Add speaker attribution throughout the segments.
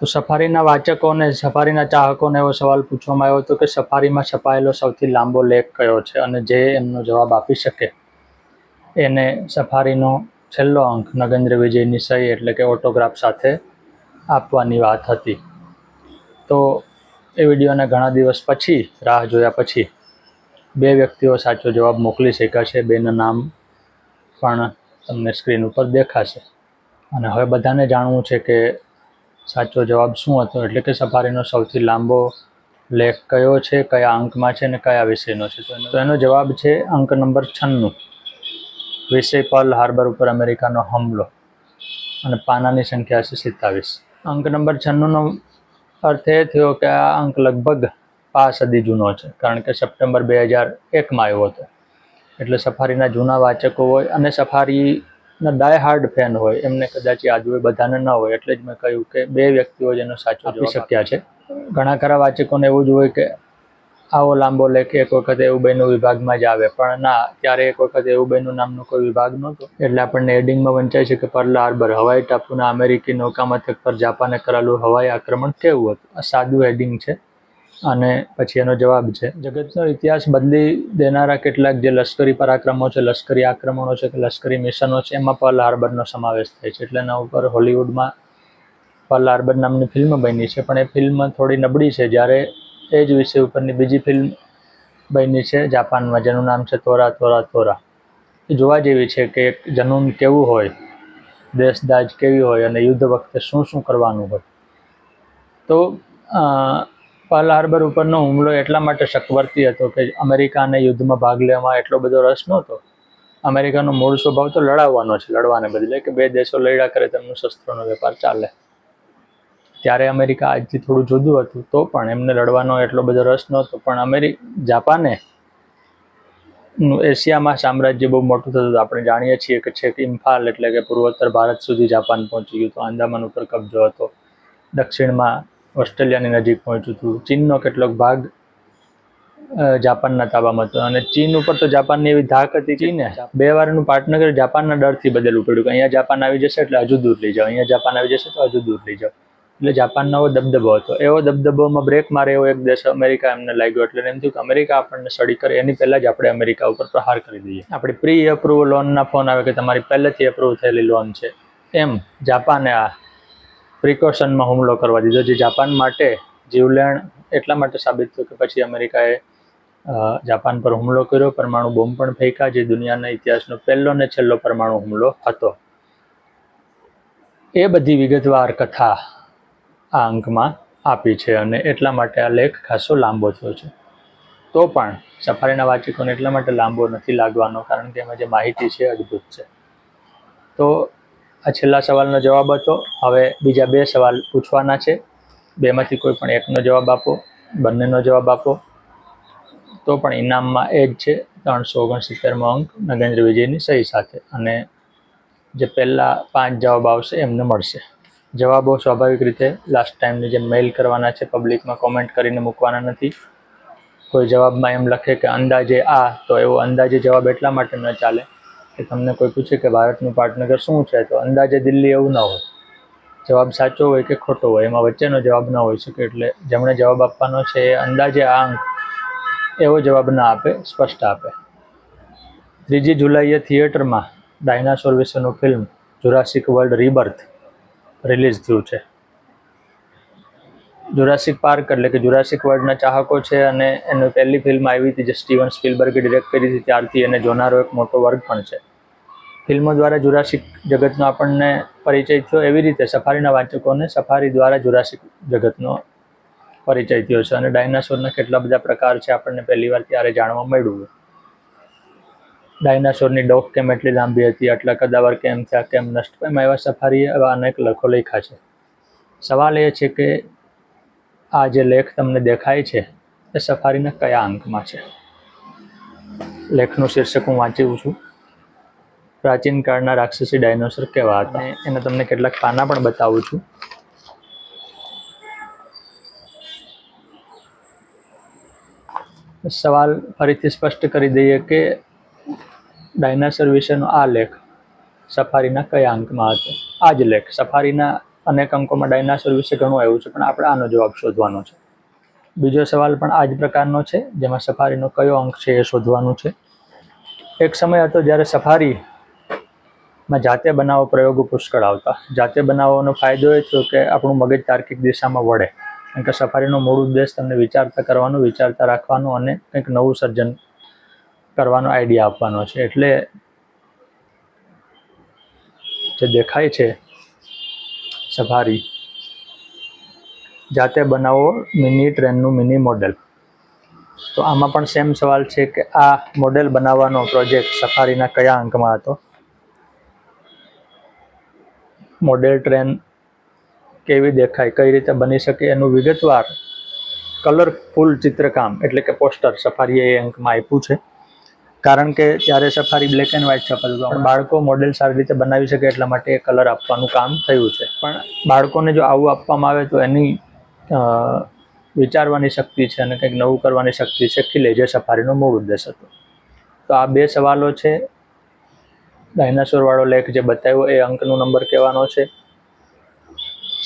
Speaker 1: તો સફારીના વાચકોને, સફારીના ચાહકોને એવો સવાલ પૂછવામાં આવ્યો હતો કે સફારીમાં છપાયેલો સૌથી લાંબો લેખ કયો છે અને જે એમનો જવાબ આપી શકે. એને સફારીનો છેલ્લો અંક નગેન્દ્ર વિજયની સહી એટલે કે ઓટોગ્રાફ સાથે આપવાની વાત હતી. તો એ વિડીયોને ઘણા દિવસ પછી, રાહ જોયા પછી, બે વ્યક્તિઓ સાચો જવાબ મોકલી શક્યા છે. બેના નામ પણ તમને સ્ક્રીન ઉપર દેખાશે. અને હવે બધાને જાણવું છે કે સાચો જવાબ શું હતો? એટલે કે સફારીનો સૌથી લાંબો લેખ કયો છે, કયા અંકમાં છે અને કયા વિષયનો છે? તો એનો- જવાબ છે અંક નંબર છન્નું. વિષય પર્લ હાર્બર ઉપર અમેરિકાનો હુમલો અને પાનાની સંખ્યા છે સિત્તાવીસ. અંક નંબર છન્નુંનો અર્થ એ થયો કે આ અંક લગભગ પાંચ સદી જૂનો છે, કારણ કે સપ્ટેમ્બર બે હજાર એકમાં આવ્યો હતો. એટલે સફારીના જૂના વાચકો હોય અને સફારીના ડાય હાર્ડ ફેન હોય. એમને કદાચ યાદ હોય બધાને ન હોય. એટલે જ મેં કહ્યું કે બે વ્યક્તિઓ જેનો સાચો આપી શક્યા છે. ઘણા ખરા વાચકોને એવું જ હોય કે આવો લાંબો લેખ એક વખત એવું બહેનું વિભાગમાં જ આવે. પણ ના ત્યારે એક વખત એવું બહેનું નામનો કોઈ વિભાગ નહોતો. એટલે આપણને એડિંગમાં વંચાય છે કે પર્લ હાર્બર હવાઈ ટાપુના અમેરિકી નૌકામથક પર જાપાને કરેલું હવાઈ આક્રમણ કેવું હતું? આ સાદું હેડિંગ છે. અને પછી એનો જવાબ છે. જગતનો ઇતિહાસ બદલી દેનારા કેટલાક જે લશ્કરી પરાક્રમો છે, લશ્કરી આક્રમણો છે કે લશ્કરી મિશનો છે, એમાં પર્લ હાર્બરનો સમાવેશ થાય છે. એટલે એના ઉપર હોલિવૂડમાં પર્લ હાર્બર નામની ફિલ્મ બની છે. પણ એ ફિલ્મ થોડી નબળી છે. જ્યારે એ જ વિષય ઉપરની બીજી ફિલ્મ બની છે જાપાનમાં, જેનું નામ છે તોરા તોરા તોરા એ જોવા જેવી છે કે એક જનૂન કેવું હોય દેશદાજ કેવી હોય અને યુદ્ધ વખતે શું શું કરવાનું હોય. તો પર્લ હાર્બર ઉપરનો હુમલો એટલા માટે શકવર્તી હતો કે અમેરિકાને યુદ્ધમાં ભાગ લેવામાં એટલો બધો રસ નહોતો. અમેરિકાનો મૂળ સ્વભાવ તો લડાવવાનો છે, લડવાને બદલે કે બે દેશો લડ્યા કરે તેમનું શસ્ત્રોનો વેપાર ચાલે. ત્યારે અમેરિકા આજથી થોડું જુદું હતું, તો પણ એમને લડવાનો એટલો બધો રસ નહોતો. પણ અમેરિ, જાપાને એશિયામાં સામ્રાજ્ય બહુ મોટું થતું હતું. આપણે જાણીએ છીએ કે છેક ઇમ્ફાલ એટલે કે પૂર્વોત્તર ભારત સુધી જાપાન પહોંચી ગયું હતું. આંદામાન ઉપર કબજો હતો. દક્ષિણમાં ઓસ્ટ્રેલિયાની નજીક પહોંચ્યું હતું. ચીનનો કેટલોક ભાગ જાપાનના તાબામાં હતો અને ચીન ઉપર તો જાપાનની એવી ધાક હતી ચીને. બે વારનું પાટનગર જાપાનના ડરથી બદલવું પડ્યું કે અહીંયા જાપાન આવી જશે એટલે હજુ દૂર લઈ જાઓ. અહીંયા જાપાન આવી જશે તો હજુ દૂર લઈ જાઓ. એટલે જાપાનનો એવો દબદબો હતો. એવો દબદબોમાં બ્રેક મારે એવો એક દેશ અમેરિકા એમને લાગ્યો એટલે એમ થયું કે અમેરિકા આપણને સડી કરે. એની પહેલાં જ આપણે અમેરિકા ઉપર પ્રહાર કરી દઈએ. આપણી પ્રી અપ્રુવ લોનના ફોન આવે કે તમારી પહેલેથી અપ્રુવ થયેલી લોન છે. એમ, જાપાને આ પ્રિકોશનમાં હુમલો કરવા દીધો, જે જાપાન માટે જીવલેણ એટલા માટે સાબિત થયું કે પછી અમેરિકાએ જાપાન પર હુમલો કર્યો, પરમાણુ બોમ્બ પણ ફેંક્યા, જે દુનિયાના ઇતિહાસનો પહેલો ને છેલ્લો પરમાણુ હુમલો હતો. એ બધી વિગતવાર કથા આ અંકમાં આપી છે અને એટલા માટે આ લેખ ખાસો લાંબો થયો છે. તો પણ સફારીના વાચકોને એટલા માટે લાંબો નથી લાગવાનો, કારણ કે એમાં જે માહિતી છે અદ્ભુત છે. તો આ છેલ્લા સવાલનો જવાબ હતો. હવે બીજા બે સવાલ પૂછવાના છે. બેમાંથી કોઈ પણ એકનો જવાબ આપો, બંનેનો જવાબ આપો. તો પણ ઇનામમાં એ જ છે, ત્રણસો ઓગણસિત્તેરમો અંક નગેન્દ્ર વિજયની સહી સાથે. અને જે પહેલાં પાંચ જવાબ આવશે એમને મળશે. જવાબો સ્વાભાવિક રીતે લાસ્ટ ટાઈમની જેમ મેઇલ કરવાના છે પબ્લિકમાં કોમેન્ટ કરીને મૂકવાના નથી. કોઈ જવાબમાં એમ લખે કે અંદાજે આ, તો એવો અંદાજે જવાબ એટલા માટે ન ચાલે. કે તમને કોઈ પૂછે કે ભારતનું પાટનગર શું છે, તો અંદાજે દિલ્હી એવું ન હોય. જવાબ સાચો હોય કે ખોટો હોય, એમાં વચ્ચેનો જવાબ ન હોઈ શકે, એટલે જેમણે જવાબ આપવાનો છે એ અંદાજે આ અંક એવો જવાબ ના આપે, સ્પષ્ટ આપે. ત્રીજી જુલાઈએ થિયેટરમાં ડાયનાસોર વિશેનું film Jurassic World Rebirth release થયું છે. જુરાસિક પાર્ક એટલે કે જુરાસિક વર્લ્ડના ચાહકો છે અને એની પહેલી ફિલ્મ આવી હતી જે સ્ટીવન સ્પિલબર્ગે ડિરેક્ટ કરી હતી ત્યારથી એને જોનારો એક મોટો વર્ગ પણ છે. ફિલ્મો દ્વારા જુરાસિક જગતનો આપણને પરિચય થયો એવી રીતે સફારીના વાચકોને સફારી દ્વારા જુરાસિક જગતનો પરિચય થયો છે અને ડાયનાસોરના કેટલા બધા પ્રકાર છે આપણને પહેલીવાર ત્યારે જાણવા મળ્યું. ડાયનાસોરની ડોક કેમ એટલી લાંબી હતી, આટલા કદાવર કેમ થયા, કેમ નષ્ટ, એમાં એવા સફારી એવા અનેક લખો લખ્યા છે. સવાલ એ છે કે આ જે લેખ તમને દેખાય છે એ સફારીના કયા અંકમાં છે? લેખનું શીર્ષક હું વાંચ્યું છું. પ્રાચીન કાળના રાક્ષસી ડાયનોસર કેવા હતા? એને એના તમને કેટલાક પાના પણ બતાવું છું. સવાલ ફરીથી સ્પષ્ટ કરી દઈએ કે ડાયનાસોર વિશેનો આ લેખ સફારીના કયા અંકમાં હતો? આ જ લેખ સફારીના અનેક અંકોમાં ડાયનાસોર વિશે ઘણું આવ્યું છે, પણ આપણે આનો જવાબ શોધવાનો છે. બીજો સવાલ પણ આ જ પ્રકારનો છે, જેમાં સફારીનો કયો અંક છે એ શોધવાનું છે. એક સમય હતો જ્યારે સફારીમાં જાતે બનાવો પ્રયોગો પુષ્કળ આવતા. જાતે બનાવવાનો ફાયદો એ થયો કે આપણું મગજ તાર્કિક દિશામાં વળે. કારણ કે સફારીનો મૂળ ઉદ્દેશ તમને વિચારતા કરવાનો, વિચારતા રાખવાનો અને કંઈક નવું સર્જન કરવાનો આઈડિયા આપવાનો છે. એટલે જે દેખાય છે સફારી. જાતે બનાવો મિની ટ્રેનનું મિની મોડેલ તો આમાં પણ સેમ સવાલ છે કે આ મોડેલ બનાવવાનો પ્રોજેક્ટ સફારીના કયા અંકમાં હતો? મોડેલ ટ્રેન કેવી દેખાય, કઈ રીતે બની શકે એનું વિગતવાર કલરફુલ ચિત્રકામ એટલે કે પોસ્ટર સફારીએ એ અંકમાં આપ્યું છે. કારણ કે ત્યારે સફારી બ્લેક એન્ડ વ્હાઇટ છપાતું હતું પણ બાળકો મોડેલ સારી રીતે બનાવી શકે એટલા માટે એ કલર આપવાનું કામ થયું છે. પણ બાળકોને જો આવું આપવામાં આવે તો એની વિચારવાની શક્તિ છે અને કંઈક નવું કરવાની શક્તિ શીખી ખીલે જે સફારીનો મૂળ ઉદ્દેશ હતો. તો આ બે સવાલો છે. ડાયનાસોરવાળો લેખ જે બતાવ્યો એ અંકનો નંબર કહેવાનો છે.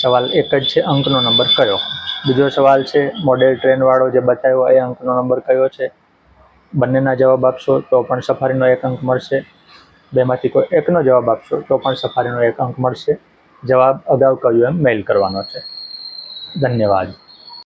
Speaker 1: સવાલ એક જ છે અંકનો નંબર કયો? બીજો સવાલ છે મોડેલ ટ્રેનવાળો જે બતાવ્યો એ અંકનો નંબર કયો છે? બંનેના જવાબ આપશો તો પણ સફારીનો એક અંક મળશે. બેમાંથી કોઈ એકનો જવાબ આપશો તો પણ સફારીનો એક અંક મળશે. જવાબ અગાઉ કહ્યું એમ મેઇલ કરવાનો છે. ધન્યવાદ.